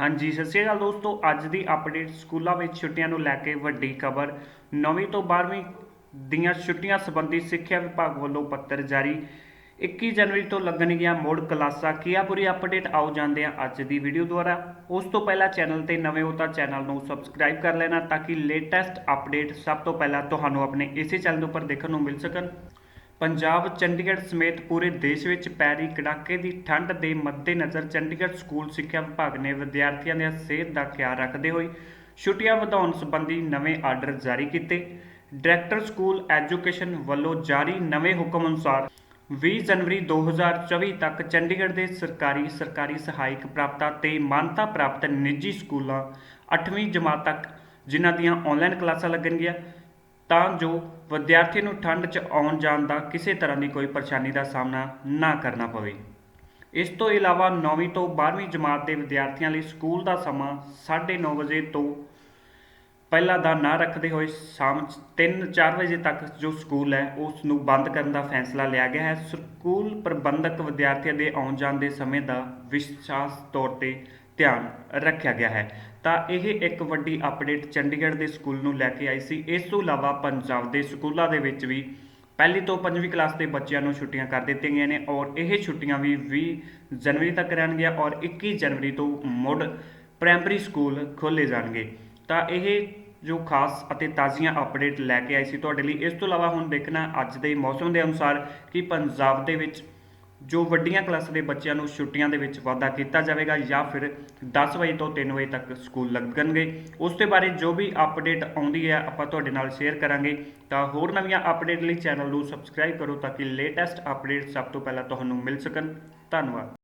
ਹਾਂਜੀ, ਸਤਿ ਸ਼੍ਰੀ ਅਕਾਲ ਦੋਸਤੋ। ਅੱਜ ਦੀ ਅਪਡੇਟ ਸਕੂਲਾਂ ਵਿੱਚ ਛੁੱਟੀਆਂ ਨੂੰ ਲੈ ਕੇ ਵੱਡੀ ਖਬਰ। 9ਵੀਂ ਤੋਂ 12ਵੀਂ ਦੀਆਂ ਛੁੱਟੀਆਂ ਸੰਬੰਧੀ ਸਿੱਖਿਆ ਵਿਭਾਗ ਵੱਲੋਂ ਪੱਤਰ ਜਾਰੀ। 21 ਜਨਵਰੀ ਤੋਂ ਲੱਗਣਗੀਆਂ ਮੋੜ ਕਲਾਸਾਂ। ਕੀ ਆ ਪੂਰੀ ਅਪਡੇਟ ਆਉ ਜਾਂਦੇ ਆ ਅੱਜ ਦੀ ਵੀਡੀਓ ਦੁਆਰਾ। ਉਸ ਤੋਂ ਪਹਿਲਾਂ ਚੈਨਲ ਤੇ ਨਵੇਂ ਹੋ ਤਾਂ ਚੈਨਲ ਨੂੰ ਸਬਸਕ੍ਰਾਈਬ ਕਰ ਲੈਣਾ ਤਾਂ ਕਿ ਲੇਟੈਸਟ ਅਪਡੇਟ ਸਭ ਤੋਂ ਪਹਿਲਾਂ ਤੁਹਾਨੂੰ ਆਪਣੇ ਇਸੇ ਚੈਨਲ ਉੱਪਰ ਦੇਖਣ ਨੂੰ ਮਿਲ ਸਕਣ। ਪੰਜਾਬ ਚੰਡੀਗੜ੍ਹ ਸਮੇਤ ਪੂਰੇ ਦੇਸ਼ ਵਿੱਚ ਪੈ ਰਹੀ ਕੜਾਕੇ ਦੀ ਠੰਡ ਦੇ ਮੱਦੇਨਜ਼ਰ ਚੰਡੀਗੜ੍ਹ ਸਕੂਲ ਸਿੱਖਿਆ ਵਿਭਾਗ ਨੇ ਵਿਦਿਆਰਥੀਆਂ ਦੀ ਸਿਹਤ ਦਾ ਖਿਆਲ ਰੱਖਦੇ ਹੋਏ ਛੁੱਟੀਆਂ ਵਧਾਉਣ ਸੰਬੰਧੀ ਨਵੇਂ ਆਰਡਰ ਜਾਰੀ ਕੀਤੇ। ਡਾਇਰੈਕਟਰ ਸਕੂਲ ਐਜੂਕੇਸ਼ਨ ਵੱਲੋਂ ਜਾਰੀ ਨਵੇਂ ਹੁਕਮ ਅਨੁਸਾਰ 20 ਜਨਵਰੀ 2024 ਤੱਕ ਚੰਡੀਗੜ੍ਹ ਦੇ ਸਰਕਾਰੀ ਸਰਕਾਰੀ ਸਹਾਇਕ ਪ੍ਰਾਪਤਾਂ ਤੇ ਮਾਨਤਾ ਪ੍ਰਾਪਤ ਨਿੱਜੀ ਸਕੂਲਾਂ 8ਵੀਂ ਜਮਾਤ ਤੱਕ, ਜਿਨ੍ਹਾਂ ਦੀਆਂ ਆਨਲਾਈਨ ਕਲਾਸਾਂ ਲੱਗਣਗੀਆਂ। ਤਾਂ ਜੋ ਵਿਦਿਆਰਥੀ ਨੂੰ ਠੰਡ 'ਚ ਆਉਣ ਜਾਣ ਦਾ ਕਿਸੇ ਤਰ੍ਹਾਂ ਦੀ ਕੋਈ ਪਰੇਸ਼ਾਨੀ ਦਾ ਸਾਹਮਣਾ ਨਾ ਕਰਨਾ ਪਵੇ। ਇਸ ਤੋਂ ਇਲਾਵਾ 9ਵੀਂ ਤੋਂ 12ਵੀਂ ਜਮਾਤ ਦੇ ਵਿਦਿਆਰਥੀਆਂ ਲਈ ਸਕੂਲ ਦਾ ਸਮਾਂ 9:30 ਵਜੇ ਤੋਂ ਪਹਿਲਾਂ ਦਾ ਨਾ ਰੱਖਦੇ ਹੋਏ ਸ਼ਾਮ 3-4 ਵਜੇ ਤੱਕ ਜੋ ਸਕੂਲ ਹੈ ਉਸ ਨੂੰ ਬੰਦ ਕਰਨ ਦਾ ਫੈਸਲਾ ਲਿਆ ਗਿਆ ਹੈ। ਸਕੂਲ ਪ੍ਰਬੰਧਕ ਵਿਦਿਆਰਥੀਆਂ ਦੇ ਆਉਣ ਜਾਣ ਦੇ ਸਮੇਂ ਦਾ ਵਿਸ਼ਵਾਸ ਤੌਰ ਤੇ ਧਿਆਨ ਰੱਖਿਆ ਗਿਆ ਹੈ। ਤਾਂ ਇਹ ਇੱਕ ਵੱਡੀ ਅਪਡੇਟ ਚੰਡੀਗੜ੍ਹ ਦੇ ਸਕੂਲ ਨੂੰ ਲੈ ਕੇ ਆਈ ਸੀ। ਇਸ ਤੋਂ ਇਲਾਵਾ ਪੰਜਾਬ ਦੇ ਸਕੂਲਾਂ ਦੇ ਵਿੱਚ ਵੀ ਪਹਿਲੀ ਤੋਂ ਪੰਜਵੀਂ ਕਲਾਸ ਦੇ ਬੱਚਿਆਂ ਨੂੰ ਛੁੱਟੀਆਂ ਕਰ ਦਿੱਤੀਆਂ ਗਈਆਂ ਨੇ ਔਰ ਇਹ ਛੁੱਟੀਆਂ ਵੀ 20 ਜਨਵਰੀ ਤੱਕ ਰਹਿਣਗੀਆਂ ਔਰ 21 ਜਨਵਰੀ ਤੋਂ ਮੁੜ ਪ੍ਰਾਇਮਰੀ ਸਕੂਲ ਖੋਲ੍ਹੇ ਜਾਣਗੇ। ਤਾਂ ਇਹ ਜੋ ਖਾਸ ਅਤੇ ਤਾਜ਼ੀਆਂ ਅਪਡੇਟ ਲੈ ਕੇ ਆਈ ਸੀ ਤੁਹਾਡੇ ਲਈ। ਇਸ ਤੋਂ ਇਲਾਵਾ ਹੁਣ ਦੇਖਣਾ ਅੱਜ ਦੇ ਮੌਸਮ ਦੇ ਅਨੁਸਾਰ ਕਿ ਪੰਜਾਬ ਦੇ ਵਿੱਚ ਜੋ ਵੱਡੀਆਂ ਕਲਾਸ ਦੇ ਬੱਚਿਆਂ ਨੂੰ ਛੁੱਟੀਆਂ ਦੇ ਵਿੱਚ ਵਾਧਾ ਕੀਤਾ ਜਾਵੇਗਾ ਜਾਂ ਫਿਰ 10 ਵਜੇ ਤੋਂ 3 ਵਜੇ ਤੱਕ ਸਕੂਲ ਲੱਗਣਗੇ। ਉਸ ਦੇ ਬਾਰੇ ਜੋ ਵੀ ਅਪਡੇਟ ਆਉਂਦੀ ਹੈ, ਆਪਾਂ ਤੁਹਾਡੇ ਨਾਲ ਸ਼ੇਅਰ ਕਰਾਂਗੇ। ਤਾਂ ਹੋਰ ਨਵੀਆਂ ਅਪਡੇਟ ਲਈ ਚੈਨਲ ਨੂੰ ਸਬਸਕ੍ਰਾਈਬ ਕਰੋ ਤਾਂ ਕਿ ਲੇਟੈਸਟ ਅਪਡੇਟ ਸਭ ਤੋਂ ਪਹਿਲਾਂ ਤੁਹਾਨੂੰ ਮਿਲ ਸਕਣ। ਧੰਨਵਾਦ।